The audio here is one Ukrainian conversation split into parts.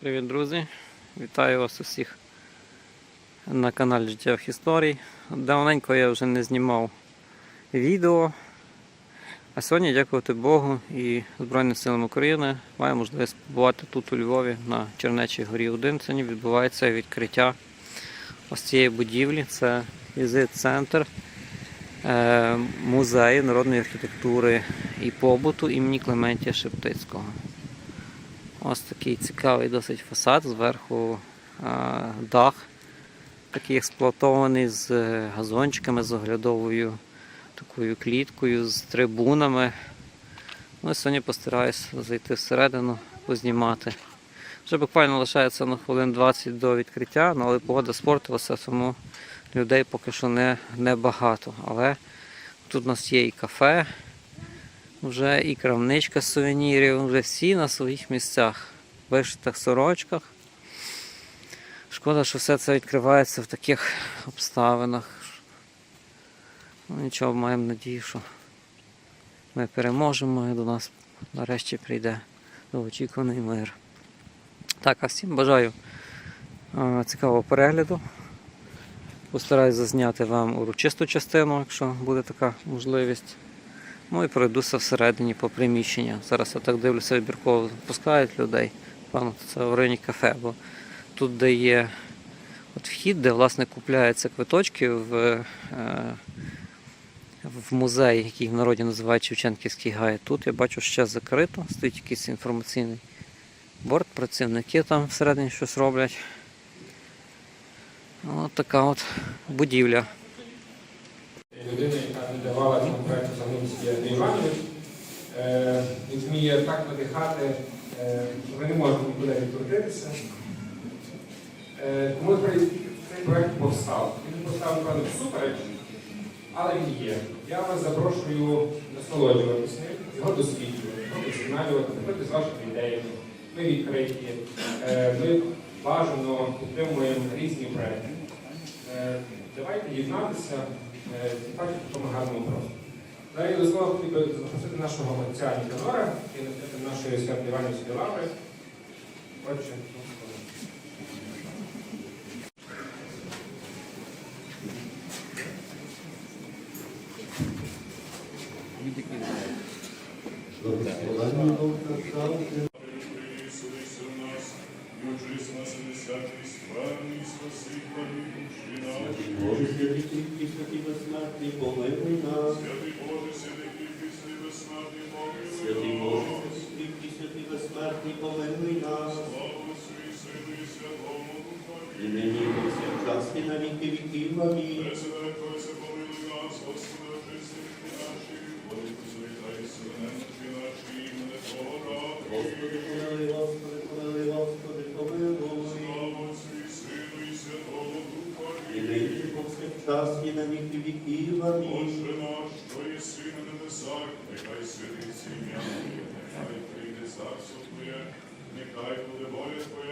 Привіт, друзі! Вітаю вас усіх на каналі Життєвих історій. Давненько я вже не знімав відео. А сьогодні, дякувати Богу і Збройним силам України, маю можливість побувати тут у Львові на Чернечій горі 1. Сьогодні відбувається відкриття ось цієї будівлі. Це візит-центр е, музею народної архітектури і побуту імені Клементія Шептицького. Ось такий цікавий досить фасад, зверху а, дах, такий експлуатований з е, газончиками, з оглядовою такою кліткою, з трибунами. Ну і сьогодні постараюсь зайти всередину, познімати. Вже буквально лишається на хвилин 20 до відкриття, ну, але погода спортилася, тому людей поки що не, не багато. Але тут у нас є і кафе, вже і крамничка сувенірів, вже всі на своїх місцях, в вишитих сорочках. Шкода, що все це відкривається в таких обставинах. Ну нічого, маємо надію, що ми переможемо і до нас нарешті прийде довгоочікуваний мир. Так, а всім бажаю а, цікавого перегляду. Постараюсь зазняти вам урочисту частину, якщо буде така можливість. Ну і пройдуся всередині по приміщенню. Зараз я так дивлюся, вибірково пускають людей. Певно, це в районі кафе, бо тут де є от вхід, де власне купляються квиточки в, е, в музей, який в народі називають Шевченківський гай. Тут я бачу ще закрито, стоїть якийсь інформаційний борт, працівники там всередині щось роблять. От така от будівля. людина, яка не давала загнутися Андрій Іванович. Е, Він вміє так надихати, е, що ми не можемо нікуди відкрутитися. Е, Тому цей проєкт повстав. Він повстав, напевно, всупереч, але він є. Я вас запрошую насолоджуватися його досліджувати, вдосконалювати, приходити з вашими ідеями. Ми відкриті, ми бажано підтримуємо різні проєкти. Е, Давайте єднатися і так в такому гарному просторі. Далі до слова хотів би запросити нашого отця Ніканора і нашої свято Іванівської лаври. Отже, Боже, святий тільки святий безсмертний, помилуй нас.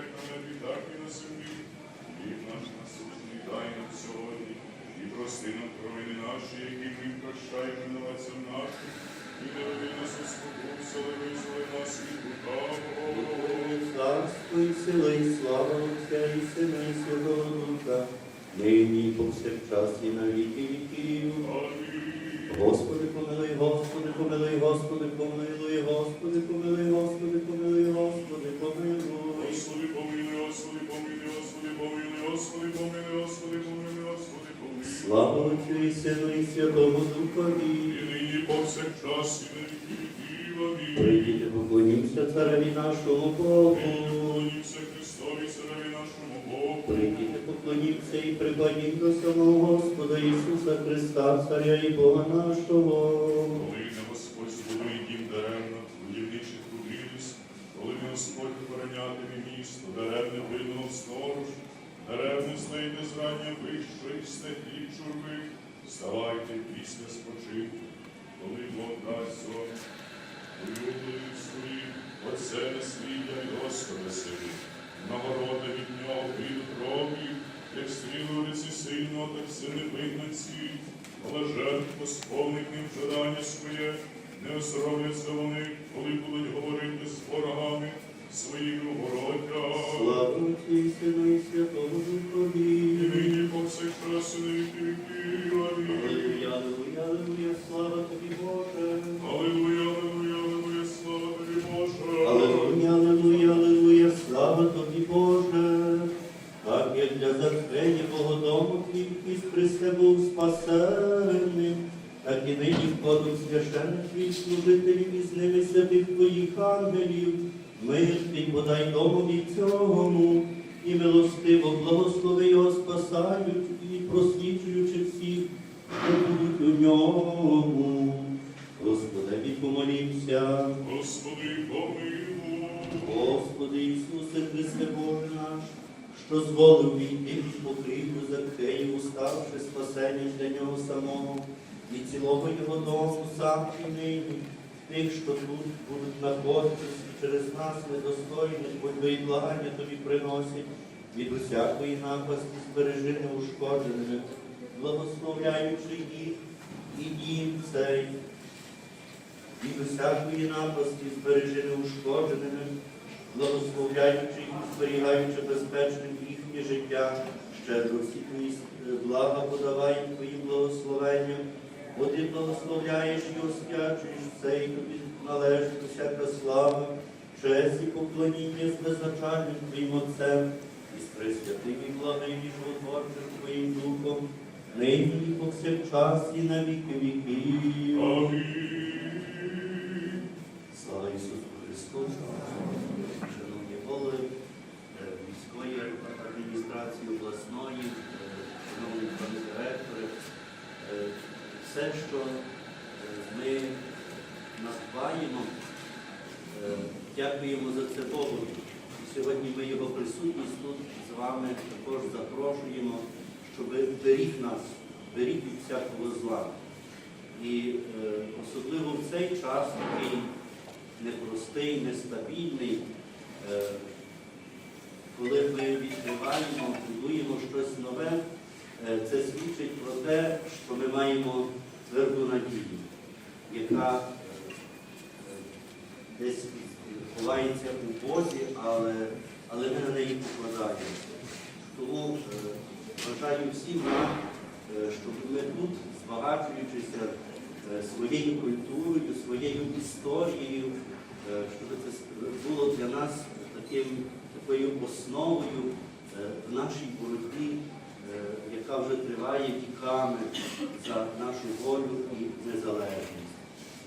Як на небі, так і на землі. Хліб наш насущний дай нам сьогодні, і прости нам провини наші, які ми прощаємо винуватцям нашим, і веди нас у спокусу, але визволи нас від лукавого. Царство і сила, і слава Отця, і Сина, і Святого Духа, нині і повсякчас і на віки віків. Господи, помилуй, Господи, помилуй, Господи, помилуй, нашому Богу. Поклоніться Христові, Цареві нашому Богу. Прийдіть, поклонімся і припадіть до самого Господа Ісуса Христа, Царя і Бога нашого. Коли не Господь збудує дім даремно, будівничі трудились, коли не Господь охоронятиме місто, даремне видно сторож, даремне знайде зрання вищої статті чурви, вставайте після спочинку, коли Бог дасть сон. Улюблений свої, Отце наслідя й Господа сили, нагорода від нього від крові, як стріли лиці сильного, так все невигнаці, блажен, хто сповнить ним жадання своє, не осоромляться вони, коли будуть і просвічуючи всіх, що будуть у ньому. Господи, помолімся. Господи, помилуй. Господи Ісусе Христе Боже наш, що зволив війти під покрівлю Закхею, ставши спасення для нього самого і цілого його дому, сам і нині, тих, що тут будуть знаходитись і через нас недостойних, бо й благання тобі приносять від усякої напасті збережи неушкодженими, благословляючи їх і дім цей. Від усякої напасті збережи неушкодженими, благословляючи і зберігаючи безпечним їхнє життя, щедро всі твої блага подавай твоїм благословенням, бо ти благословляєш і освячуєш і тобі належить усяка слава, честь і поклоніння з беззначальним твоїм Отцем, пресвятим і благим і твоїм Духом, нині і повсякчас і на віки віків. Амінь. Слава Ісусу Христу, шановні голови е, міської адміністрації обласної, е, шановні пани директори, е, все, що ми надбаємо, е, дякуємо за це Богу. Сьогодні ми його присутність тут з вами також запрошуємо, щоб беріг нас, беріг від всякого зла. І е, особливо в цей час такий непростий, нестабільний, е, коли ми відкриваємо, будуємо щось нове, е, це свідчить про те, що ми маємо тверду надію, яка е, е, десь ховається у Бозі, але, але ми на неї покладаємося. Тому е, бажаю всім нам, е, щоб ми тут, збагачуючися е, своєю культурою, своєю історією, щоб це було для нас таким, такою основою в нашій боротьбі, яка вже триває віками за нашу волю і незалежність.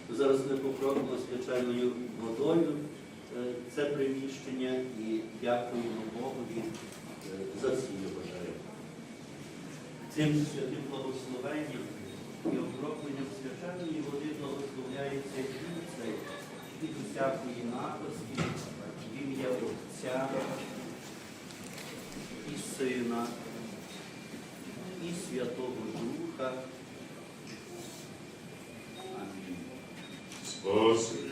Зараз ми покропимо свяченою водою це приміщення і дякуємо Богові е, за всі його. Цим святим благословенням і окропленням священної води благословляється дім цей від усякої напасті, в ім'я Отця і Сина, і Святого Духа. Амінь. Спаси,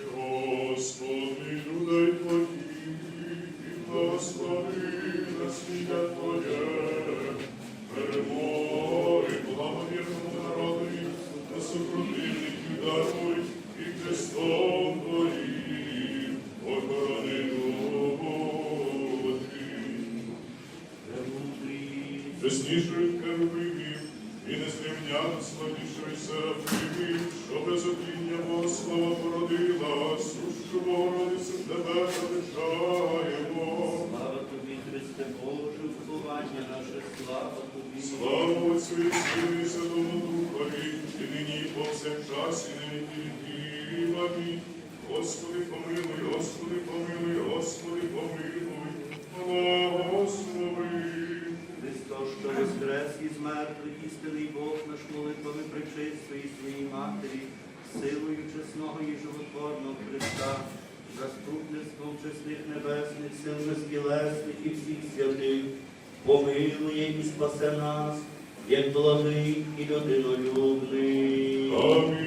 Премудрість. Чесніших керувимів і незрівняно славніших серафимів, що без отління Богослова породила, сущу Богородицю тебе величаємо. Слава тобі, Христе Боже, вховання наше, слава тобі. Слава Отцю і Сину і Святому Духові, і нині і повсякчас, і віки віків. Амінь. Господи, помилуй, Господи, помилуй, Господи, помилуй, благослови. Мертвих, істинний Бог наш молитвами причистої своїй матері, силою чесного і животворного Христа, заступництвом чесних небесних, сил безтілесних і всіх святих, помилує і спасе нас, як благий і людинолюбний. Амінь.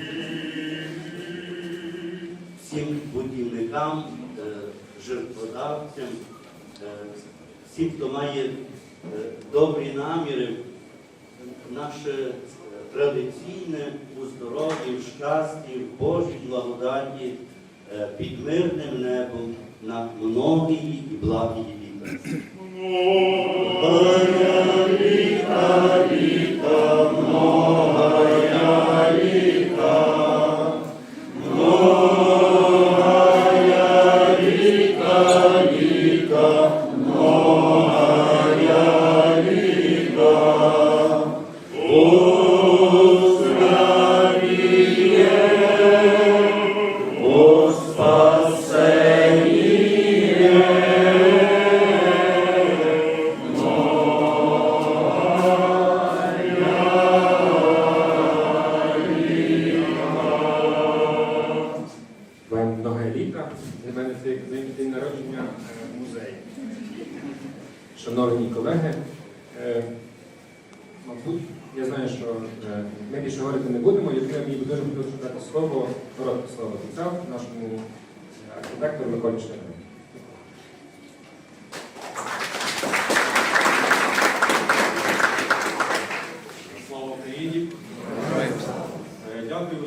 всім будівникам, е, жертводавцям, е, всім, хто має е, добрі наміри, наше е, традиційне у здоров'ї, в щасті, в Божій благодаті е, під мирним небом на многії і благі літа. Вам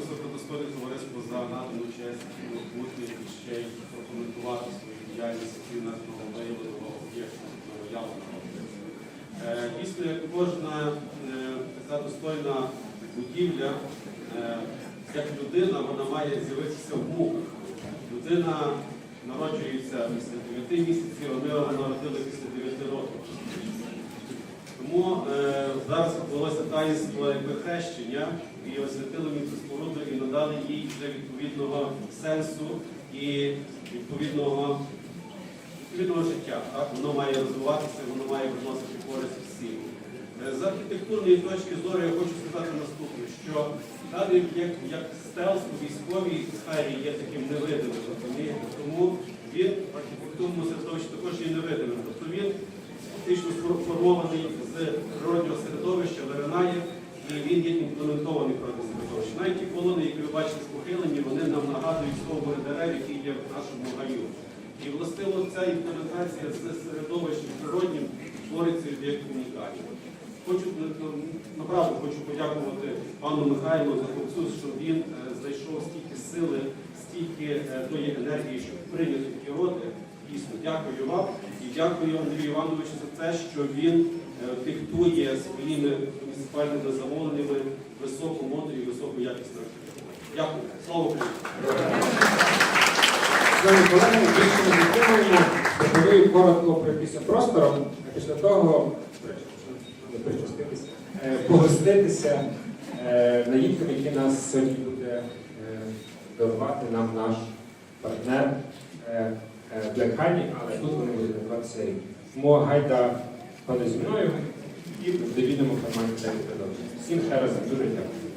Дякую високодостойне товариство за надану честь бути ще й прокоментувати свою діяльність нашого виявленого об'єкту явного. Е, Дійсно, як кожна е, така достойна будівля, е, як людина, вона має з'явитися в муках. Людина народжується після 9 місяців, а ми його народили після 9 років. Тому е, зараз відбулося таїнство хрещення і освятили цю споруду і надали їй вже відповідного сенсу і відповідного, відповідного життя. Так? Воно має розвиватися, воно має приносити користь всім. Е, З архітектурної точки зору я хочу сказати наступне, що даний об'єкт як стелс у військовій сфері є таким невидимим, тому він в архітектурному середовищі також є невидимим. Тобто він фактично сформований з природнього середовища, виринає, і він є імплементований в природне середовище. Навіть ті колони, які ви бачите похилені, вони нам нагадують стовбури дерев, які є в нашому гаю. І властиво ця імплементація з середовищем природнім твориться об'єкт унікальний. Хочу ну, направду хочу подякувати пану Михайлу за хлопцю, що він е, знайшов стільки сили, стільки е, тої енергії, щоб прийняти такі роди. Дійсно, дякую вам і дякую Андрію Івановичу за те, що він е, диктує своїми муніципальними замовленнями високу модру і високу якісну архітектуру. Дякую. Слава Україні! Пропоную коротко пройтися простором, а після того причаститися, е, погоститися е, наїдками, які нас сьогодні буде е, дарувати нам наш партнер е, е, Black Honey, але тут вони будуть називатися Мо Гайда пане зі мною і в довільному форматі далі продовження. Всім ще раз дуже дякую.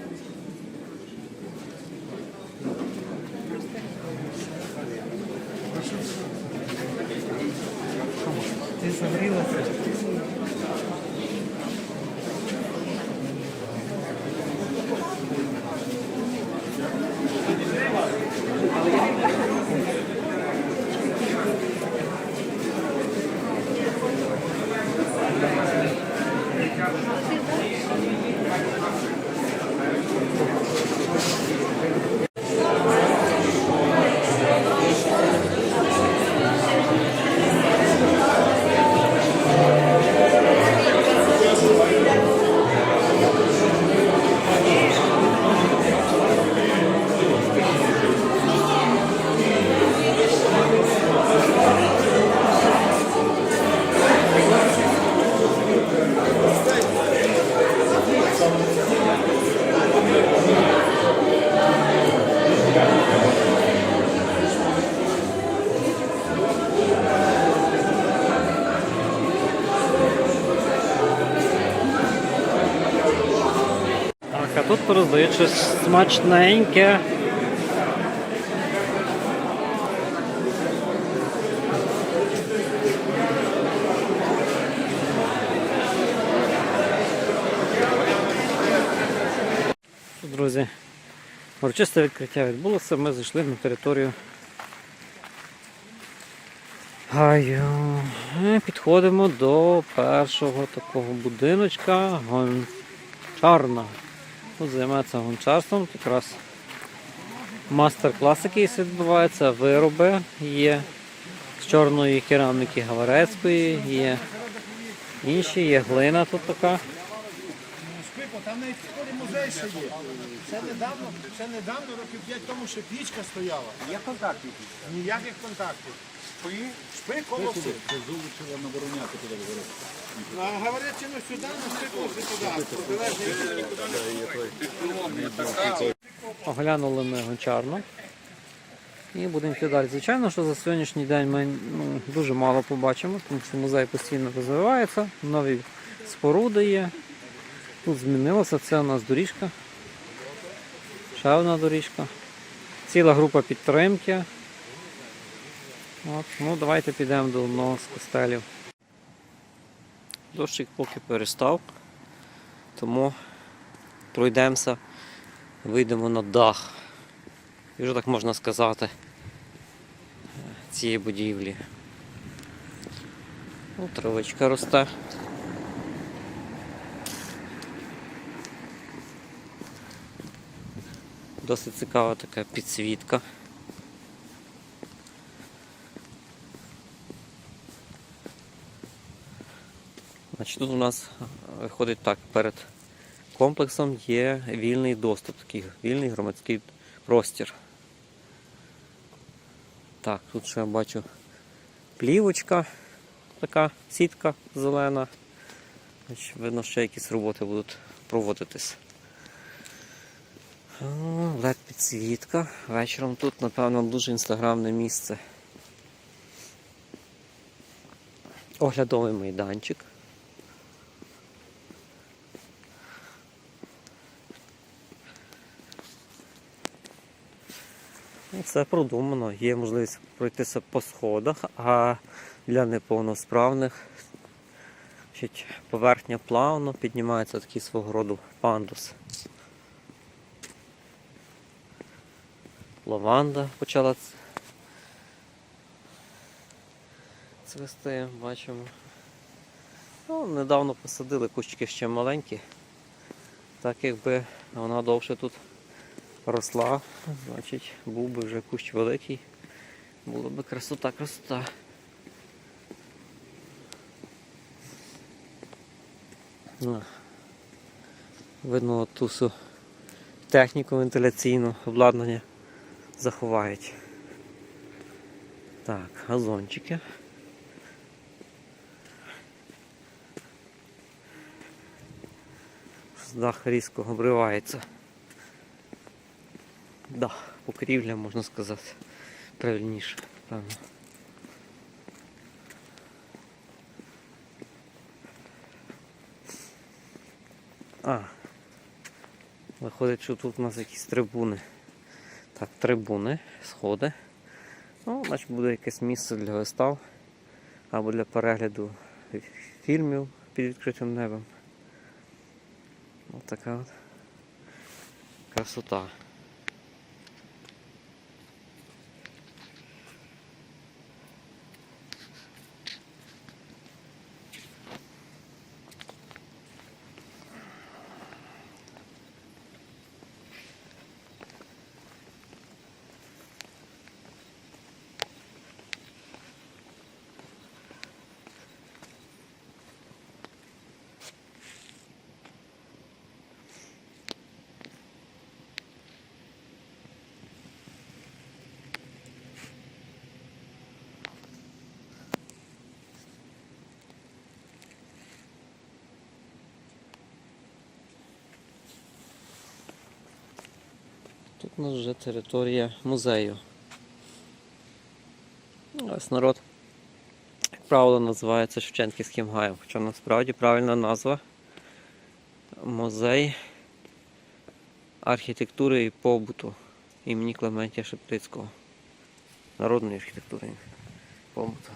Тут роздають щось смачненьке. Друзі, урочисте відкриття відбулося. Ми зайшли на територію гаю. Підходимо до першого такого будиночка гончарна. Тут займається гончарством, якраз мастер-клас якийсь відбувається, вироби є з чорної кераміки Гаварецької, є Інші є глина тут така. Там навіть в музей ще є. Це недавно, це недавно, років 5 тому, ще пічка стояла. Є контактів? Ніяких контактів. Шпи, шпи коло все. Це зубичева на Вороняти туди говорити. А говорять, ну сюди, на шпику, все туди. Оглянули ми гончарну. І будемо йти далі. Звичайно, що за сьогоднішній день ми ну, дуже мало побачимо, тому що музей постійно розвивається, нові споруди є. Тут змінилося, це у нас доріжка. Ще одна доріжка. Ціла група підтримки. От, ну, давайте підемо до одного з костелів. Дощик поки перестав, тому пройдемося, вийдемо на дах. І вже так можна сказати цієї будівлі. Ну, травичка росте. Досить цікава така підсвітка. Значить, тут у нас е, виходить так, перед комплексом є вільний доступ, такий вільний громадський простір. Так, тут ще бачу плівочка, така сітка зелена. Значить, видно, ще якісь роботи будуть проводитись. led підсвітка. Вечором тут, напевно, дуже інстаграмне місце. Оглядовий майданчик. Все продумано, є можливість пройтися по сходах, а для неповносправних поверхня плавно піднімається такий свого роду пандус. Лаванда почала ц- цвісти, бачимо. Ну, недавно посадили кущики ще маленькі. Так якби вона довше тут росла, значить був би вже кущ великий. Була би красота, красота. Ну, Видно ту всю техніку вентиляційну обладнання заховають. Так, газончики. Дах різко обривається. Дах, покрівля, можна сказати. Правильніше, певно. А, виходить, що тут у нас якісь трибуни. Так, трибуни, сходи. Ну, значить буде якесь місце для вистав або для перегляду фільмів під відкритим небом. Ось така от красота. Тут у нас вже територія музею. Ну, Ось народ, як правило, називається Шевченківським гаєм, хоча насправді правильна назва музей архітектури і побуту імені Клементія Шептицького. Народної архітектури і побуту.